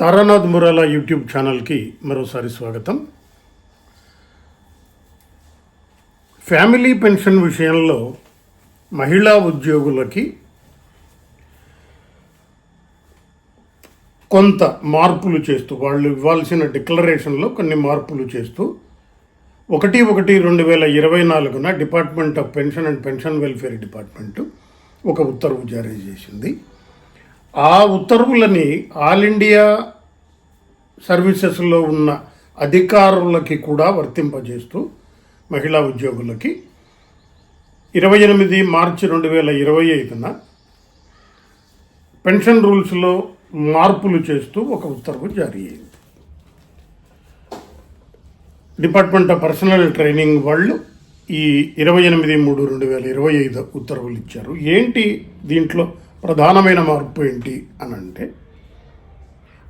Taranath మురాలా YouTube ఛానల్కి మరోసారి స్వాగతం. ఫ్యామిలీ పెన్షన్ విషయంలో మహిళా ఉద్యోగులకి కొంత మార్పులు చేస్తూ వాళ్ళు ఇవ్వాల్సిన డిక్లరేషన్లో కొన్ని మార్పులు చేస్తూ ఒకటి ఒకటి రెండు వేల ఇరవై నాలుగున department of pension and pension welfare department ఒక ఉత్తర్వు జారీ చేసింది. ఆ ఉత్తర్వులని ఆల్ ఇండియా సర్వీసెస్లో ఉన్న అధికారులకి కూడా వర్తింపజేస్తూ మహిళా ఉద్యోగులకి ఇరవై ఎనిమిది మార్చి రెండు వేల ఇరవై ఐదున పెన్షన్ రూల్స్లో మార్పులు చేస్తూ ఒక ఉత్తర్వు జారీ అయింది. డిపార్ట్మెంట్ ఆఫ్ పర్సనల్ ట్రైనింగ్ వాళ్ళు ఈ ఇరవై ఎనిమిది మూడు రెండు వేల ఇరవై ఐదు ఉత్తర్వులు ఇచ్చారు. ఏంటి దీంట్లో ప్రధానమైన మార్పు ఏంటి అని అంటే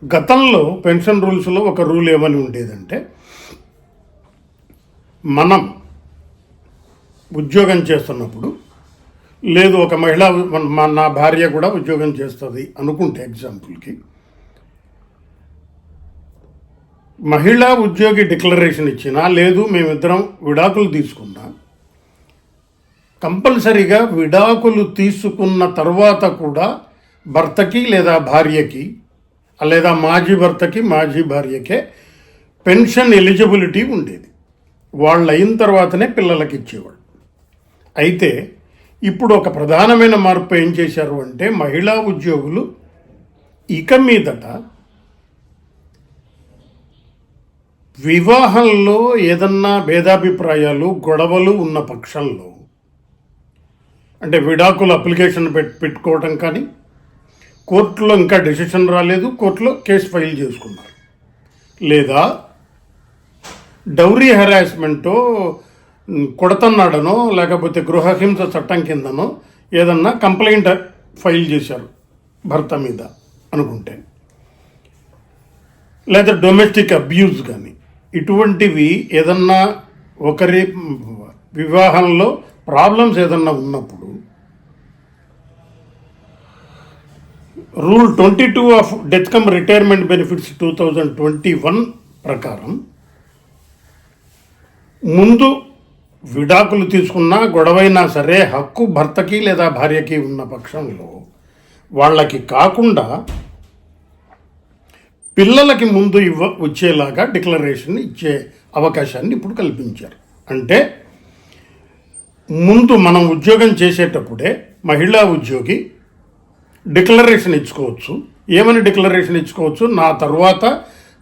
గతంలో పెన్షన్ రూల్స్లో ఒక రూల్ ఏమని ఉండేదంటే మనం ఉద్యోగం చేస్తున్నప్పుడు లేదు ఒక మహిళ మన- మా నా భార్య కూడా ఉద్యోగం చేస్తుంది అనుకుంటే ఎగ్జాంపుల్కి మహిళా ఉద్యోగి డిక్లరేషన్ ఇచ్చినా లేదు మేమిద్దరం విడాకులు తీసుకున్నా కంపల్సరీగా విడాకులు తీసుకున్న తర్వాత కూడా భర్తకి లేదా భార్యకి లేదా మాజీ భర్తకి మాజీ భార్యకే పెన్షన్ ఎలిజిబిలిటీ ఉండేది. వాళ్ళు అయిన తర్వాతనే పిల్లలకి ఇచ్చేవాళ్ళు. అయితే ఇప్పుడు ఒక ప్రధానమైన మార్పు ఏం చేశారు అంటే మహిళా ఉద్యోగులు ఇక మీదట వివాహంలో ఏదన్నా భేదాభిప్రాయాలు గొడవలు ఉన్న పక్షంలో అంటే విడాకుల అప్లికేషన్ పెట్ పెట్టుకోవటం కానీ కోర్టులో ఇంకా డెసిషన్ రాలేదు కోర్టులో కేసు ఫైల్ చేసుకున్నారు. లేదా డౌరీ హెరాస్మెంటో కొడతన్నాడనో లేకపోతే గృహహింస చట్టం కిందనో ఏదన్నా కంప్లైంట్ ఫైల్ చేశారు భర్త మీద అనుకుంటే. లేదా డొమెస్టిక్ అబ్యూస్ కానీ ఇటువంటివి ఏదన్నా ఒకరి వివాహంలో ప్రాబ్లమ్స్ ఏదన్నా ఉన్నప్పుడు rule twenty two of death cum retirement benefits two thousand twenty one ప్రకారం ముందు విడాకులు తీసుకున్నా గొడవైనా సరే హక్కు భర్తకి లేదా భార్యకి ఉన్న పక్షంలో వాళ్ళకి కాకుండా పిల్లలకి ముందు ఇవ్వ వచ్చేలాగా డిక్లరేషన్ ఇచ్చే అవకాశాన్ని ఇప్పుడు కల్పించారు. అంటే ముందు మనం ఉద్యోగం చేసేటప్పుడే మహిళా ఉద్యోగి డిక్లరేషన్ ఇచ్చుకోవచ్చు. ఏమని డిక్లరేషన్ ఇచ్చుకోవచ్చు? నా తర్వాత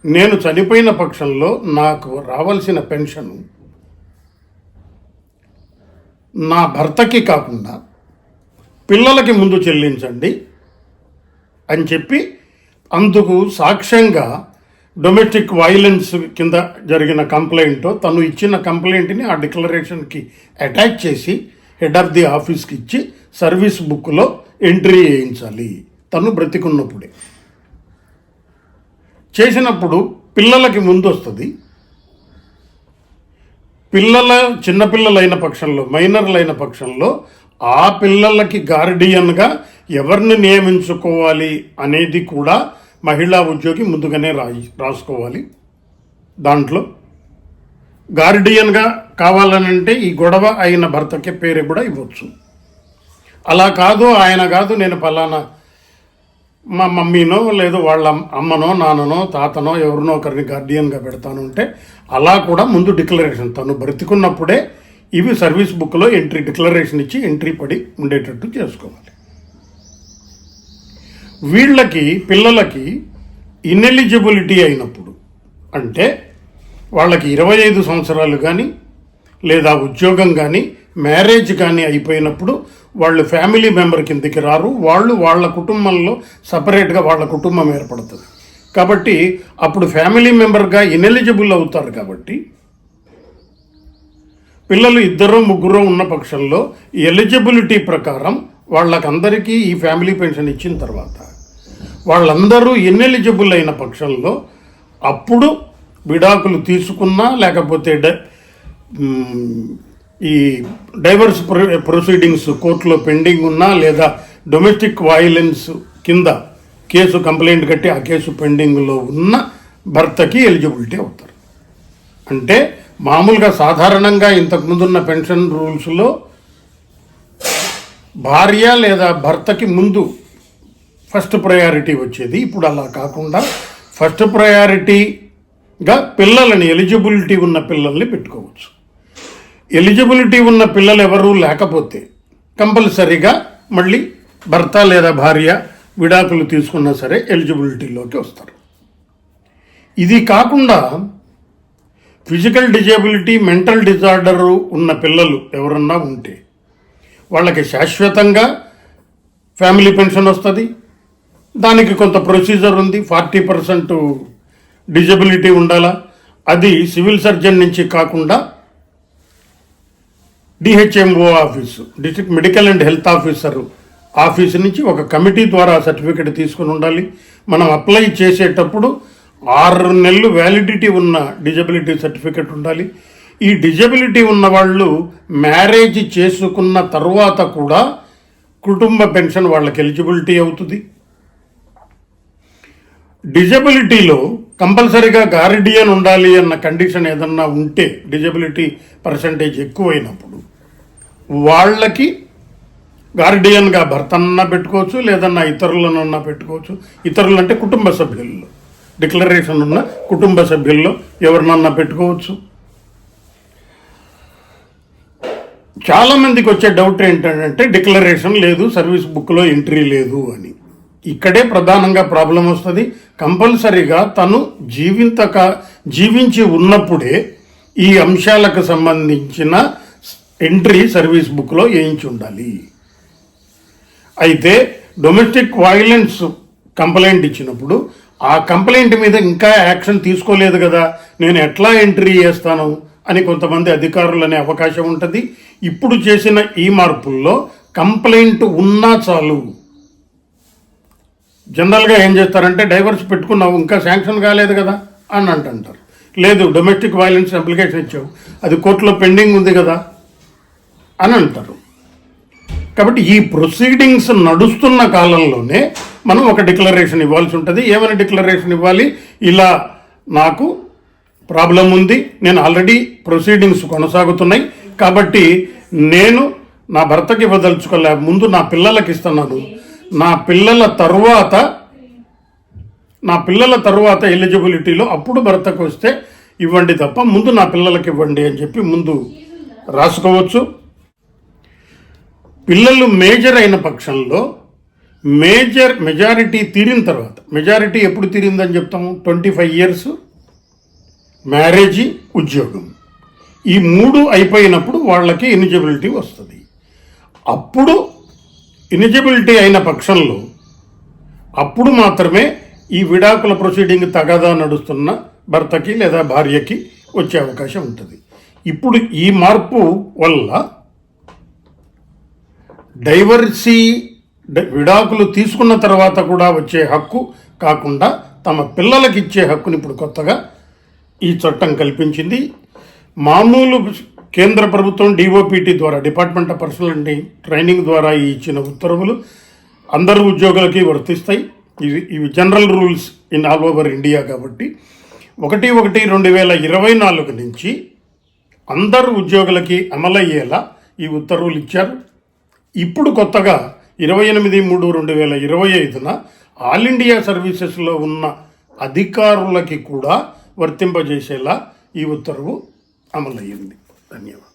నేను చనిపోయిన పక్షంలో నాకు రావాల్సిన పెన్షన్ నా భర్తకి కాకుండా పిల్లలకి ముందు చెల్లించండి అని చెప్పి అందుకు సాక్ష్యంగా డొమెస్టిక్ వైలెన్స్ కింద జరిగిన కంప్లైంట్ తను ఇచ్చిన కంప్లైంట్ని ఆ డిక్లరేషన్కి అటాచ్ చేసి హెడ్ ఆఫ్ ది ఆఫీస్కి ఇచ్చి సర్వీస్ బుక్లో ఎంట్రీ చేయించాలి. తను బ్రతికున్నప్పుడే. చేసినప్పుడు పిల్లలకి ముందు వస్తుంది పిల్లల చిన్నపిల్లలైన పక్షంలో మైనర్లైన పక్షంలో ఆ పిల్లలకి గార్డియన్గా ఎవరిని నియమించుకోవాలి అనేది కూడా మహిళా ఉద్యోగి ముందుగానే రాయి రాసుకోవాలి. దాంట్లో గార్డియన్గా కావాలనంటే ఈ గొడవ అయిన భర్తకి పేరు కూడా ఇవ్వచ్చు. అలా కాదు ఆయన కాదు నేను పలానా మా మమ్మీనో లేదు వాళ్ళ అమ్మనో నాన్ననో తాతనో ఎవరినో ఒకరిని గార్డియన్గా పెడతాను అంటే అలా కూడా ముందు డిక్లరేషన్. తను బ్రతికున్నప్పుడే ఇవి సర్వీస్ బుక్లో ఎంట్రీ డిక్లరేషన్ ఇచ్చి ఎంట్రీ పడి ఉండేటట్టు చేసుకోవాలి. వీళ్ళకి పిల్లలకి ఇన్ఎలిజిబిలిటీ అయినప్పుడు అంటే వాళ్ళకి ఇరవై ఐదు సంవత్సరాలు కానీ లేదా ఉద్యోగం కానీ మ్యారేజ్ కానీ అయిపోయినప్పుడు వాళ్ళు ఫ్యామిలీ మెంబర్ కిందకి రారు. వాళ్ళు వాళ్ళ కుటుంబంలో సపరేట్గా వాళ్ళ కుటుంబం ఏర్పడుతుంది. కాబట్టి అప్పుడు ఫ్యామిలీ మెంబర్గా ఇనెలిజిబుల్ అవుతారు కాబట్టి పిల్లలు ఇద్దరు ముగ్గురు ఉన్న పక్షంలో ఎలిజిబిలిటీ ప్రకారం వాళ్ళకందరికీ ఈ ఫ్యామిలీ పెన్షన్ ఇచ్చిన తర్వాత వాళ్ళందరూ ఎన్నెలిజిబుల్ అయిన పక్షంలో అప్పుడు విడాకులు తీసుకున్నా లేకపోతే ఈ డైవర్స్ ప్రొ- ప్రొసీడింగ్స్ కోర్టులో పెండింగ్ ఉన్నా లేదా డొమెస్టిక్ వైలెన్స్ కింద కేసు కంప్లైంట్ కట్టి ఆ కేసు పెండింగ్లో ఉన్న భర్తకి ఎలిజిబిలిటీ అవుతారు. అంటే మామూలుగా సాధారణంగా ఇంతకుముందున్న పెన్షన్ రూల్స్లో భార్య లేదా భర్తకి ముందు ఫస్ట్ ప్రయారిటీ వచ్చేది. ఇప్పుడు అలా కాకుండా ఫస్ట్ ప్రయారిటీగా పిల్లలని ఎలిజిబిలిటీ ఉన్న పిల్లల్ని పెట్టుకోవచ్చు. ఎలిజిబిలిటీ ఉన్న పిల్లలు ఎవరూ లేకపోతే కంపల్సరీగా మళ్ళీ భర్త లేదా భార్య విడాకులు తీసుకున్నా సరే ఎలిజిబిలిటీలోకి వస్తారు. ఇది కాకుండా ఫిజికల్ డిజేబిలిటీ మెంటల్ డిజార్డరు ఉన్న పిల్లలు ఎవరన్నా ఉంటే వాళ్ళకి శాశ్వతంగా ఫ్యామిలీ పెన్షన్ వస్తుంది. దానికి కొంత ప్రొసీజర్ ఉంది. ఫార్టీ పర్సెంట్ డిజబిలిటీ ఉండాలా? అది సివిల్ సర్జన్ నుంచి కాకుండా DHMO office district medical and health officer office నుంచి ఒక కమిటీ ద్వారా సర్టిఫికెట్ తీసుకుని ఉండాలి. మనం అప్లై చేసేటప్పుడు ఆరు నెలలు వ్యాలిడిటీ ఉన్న డిజబిలిటీ సర్టిఫికెట్ ఉండాలి. ఈ డిజబిలిటీ ఉన్న వాళ్ళు మ్యారేజ్ చేసుకున్న తర్వాత కూడా కుటుంబ పెన్షన్ వాళ్ళకి ఎలిజిబిలిటీ అవుతుంది. డిజబిలిటీలో కంపల్సరీగా గార్డియన్ ఉండాలి అన్న కండిషన్ ఏదన్నా ఉంటే డిజబిలిటీ పర్సంటేజ్ ఎక్కువైనప్పుడు వాళ్ళకి గార్డియన్గా భర్తన్నా పెట్టుకోవచ్చు లేదన్నా ఇతరులనన్నా పెట్టుకోవచ్చు. ఇతరులు అంటే కుటుంబ సభ్యుల్లో. డిక్లరేషన్ ఉన్న కుటుంబ సభ్యుల్లో ఎవరినన్నా పెట్టుకోవచ్చు. చాలా మందికి వచ్చే డౌట్ ఏంటంటే డిక్లరేషన్ లేదు సర్వీస్ బుక్లో ఎంట్రీ లేదు అని. ఇక్కడే ప్రధానంగా ప్రాబ్లం వస్తుంది. కంపల్సరీగా తను జీవింతక జీవించి ఉన్నప్పుడే ఈ అంశాలకు సంబంధించిన ఎంట్రీ సర్వీస్ బుక్లో వేయించి ఉండాలి. అయితే డొమెస్టిక్ వైలెన్స్ కంప్లైంట్ ఇచ్చినప్పుడు ఆ కంప్లైంట్ మీద ఇంకా యాక్షన్ తీసుకోలేదు కదా నేను ఎట్లా ఎంట్రీ చేస్తాను అని కొంతమంది అధికారులు అనే అవకాశం ఉంటుంది. ఇప్పుడు చేసిన ఈ మార్పుల్లో కంప్లైంట్ ఉన్నా చాలు. జనరల్గా ఏం చేస్తారంటే డైవర్స్ పెట్టుకున్నావు ఇంకా శాంక్షన్ కాలేదు కదా అని అంటుంటారు. లేదు డొమెస్టిక్ వైలెన్స్ అప్లికేషన్ ఇచ్చావు అది కోర్టులో పెండింగ్ ఉంది కదా అని అంటారు. కాబట్టి ఈ ప్రొసీడింగ్స్ నడుస్తున్న కాలంలోనే మనం ఒక డిక్లరేషన్ ఇవ్వాల్సి ఉంటుంది. ఏమైనా డిక్లరేషన్ ఇవ్వాలి? ఇలా నాకు ప్రాబ్లం ఉంది నేను ఆల్రెడీ ప్రొసీడింగ్స్ కొనసాగుతున్నాయి కాబట్టి నేను నా భర్తకి ఇవ్వదలుచుకోలే ముందు నా పిల్లలకి ఇస్తున్నాను నా పిల్లల తరువాత నా పిల్లల తరువాత ఎలిజిబిలిటీలో అప్పుడు భర్తకు వస్తే ఇవ్వండి తప్ప ముందు నా పిల్లలకి ఇవ్వండి అని చెప్పి ముందు రాసుకోవచ్చు. పిల్లలు మేజర్ అయిన పక్షంలో మేజర్ మెజారిటీ తీరిన తర్వాత మెజారిటీ ఎప్పుడు తీరిందని చెప్తాము ట్వంటీ ఫైవ్ ఇయర్స్ మ్యారేజీ ఉద్యోగం. ఈ మూడు అయిపోయినప్పుడు వాళ్ళకి ఎలిజిబిలిటీ వస్తుంది. అప్పుడు ఎలిజిబిలిటీ అయిన పక్షంలో అప్పుడు మాత్రమే ఈ విడాకుల ప్రొసీడింగ్ తగాదా నడుస్తున్న భర్తకి లేదా భార్యకి వచ్చే అవకాశం ఉంటుంది. ఇప్పుడు ఈ మార్పు వల్ల డైవర్సీ డ- విడాకులు తీసుకున్న తర్వాత కూడా వచ్చే హక్కు కాకుండా తమ పిల్లలకి ఇచ్చే హక్కుని ఇప్పుడు కొత్తగా ఈ చట్టం కల్పించింది. మామూలు కేంద్ర ప్రభుత్వం డిఓపిటి ద్వారా department of personnel and training ద్వారా ఇచ్చిన ఉత్తర్వులు అందరు ఉద్యోగులకి వర్తిస్తాయి. ఇవి ఇవి general rules in all over India కాబట్టి ఒకటి ఒకటి రెండు వేల ఇరవై నాలుగు నుంచి అందరు ఉద్యోగులకి అమలయ్యేలా ఈ ఉత్తర్వులు ఇచ్చారు. ఇప్పుడు కొత్తగా ఇరవై ఎనిమిది మూడు రెండు వేల ఇరవై ఐదున ఆల్ ఇండియా సర్వీసెస్లో ఉన్న అధికారులకి కూడా వర్తింపజేసేలా ఈ ఉత్తర్వు అమలయ్యింది. аминь.